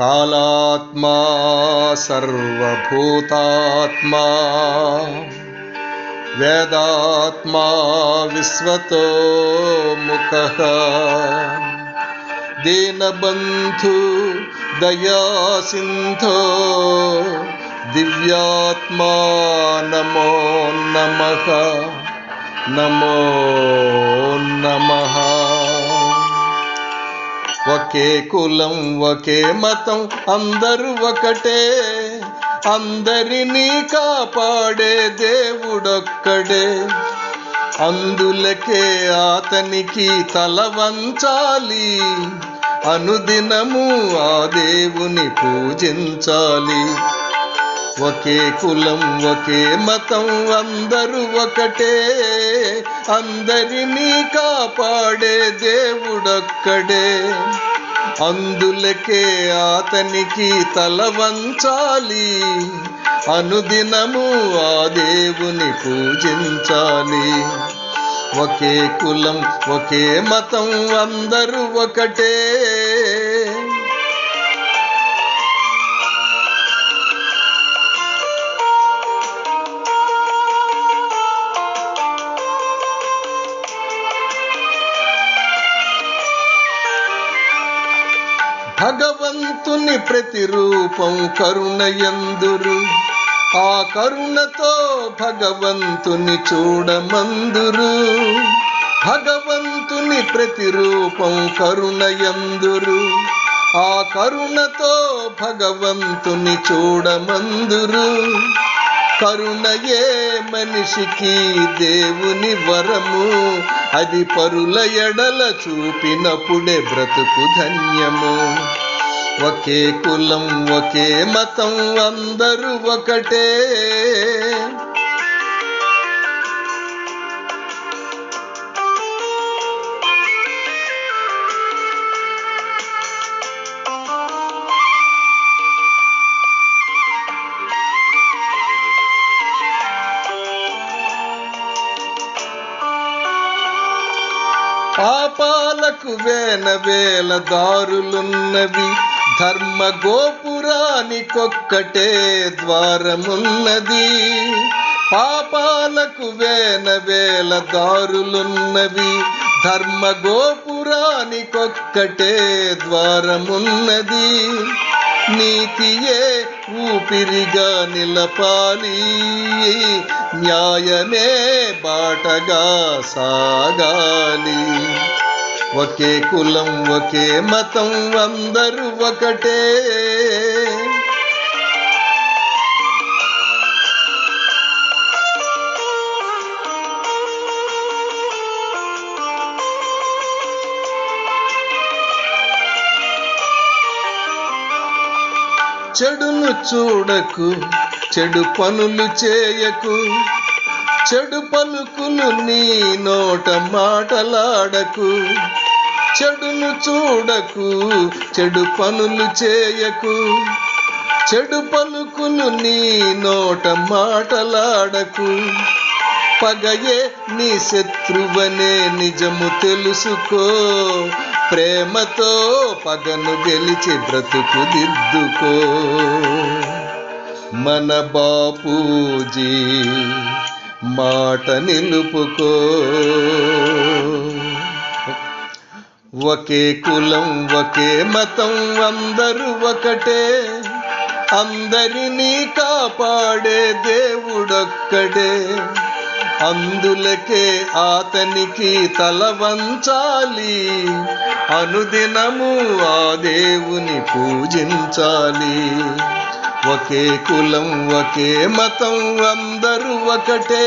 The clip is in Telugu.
कालात्मा सर्वभूतात्मा। वेदात्मा विश्वतो मुखः। दीनबन्धु दयासिन्धो दिव्यात्मा नमो नमः। नमो नमः। ఒకే కులం ఒకే మతం అందరూ ఒకటే. అందరినీ కాపాడే దేవుడొక్కడే. అందులకే అతనికి తల వంచాలి. అనుదినము ఆ దేవుని పూజించాలి. ఒకే కులం ఒకే మతం అందరూ ఒకటే. అందరినీ కాపాడే దేవుడొక్కడే. అందులకే అతనికి తల వంచాలి. అనుదినము ఆ దేవుని పూజించాలి. ఒకే కులం ఒకే మతం అందరూ ఒకటే. భగవంతుని ప్రతిరూపం కరుణయందురు. ఆ కరుణతో భగవంతుని చూడమందురు. భగవంతుని ప్రతిరూపం కరుణయందురు. ఆ కరుణతో భగవంతుని చూడమందురు. కరుణయే మనిషికి దేవుని వరము. అది పరుల ఎడల చూపినప్పుడే బ్రతుకు ధన్యము. ఒకే కులం ఒకే మతం అందరూ ఒకటే. పాపాలకు వేల వేల దారులున్నవి. ధర్మ గోపురానికొక్కటే ద్వారమున్నది. పాపాలకు వేల వేల దారులున్నవి. ధర్మ గోపురానికొక్కటే ద్వారమున్నది. నీతియే ఊపిరిగా నిలపాలి. న్యాయమే బాటగా సాగాలి. ఒకే కులం ఒకే మతం అందరూ ఒకటే. చెడును చూడకు చెడు పనులు చేయకు. చెడు పలుకులు నీ నోట మాటలాడకు. చెడును చూడకు చెడు పనులు చేయకు. చెడు పలుకులు నీ నోట మాటలాడకు. పగయే నీ శత్రువనే నిజము తెలుసుకో. ప్రేమతో పగను గెలిచి బ్రతుకు దిద్దుకో. మన బాపూజీ మాట నిలుపుకో. ఒకే కులం ఒకే మతం అందరూ ఒకటే. అందరినీ కాపాడే దేవుడొక్కడే. అందులకే అతనికి తల వంచాలి. అనుదినము ఆ దేవుని పూజించాలి. ఒకే కులం ఒకే మతం అందరూ ఒకటే.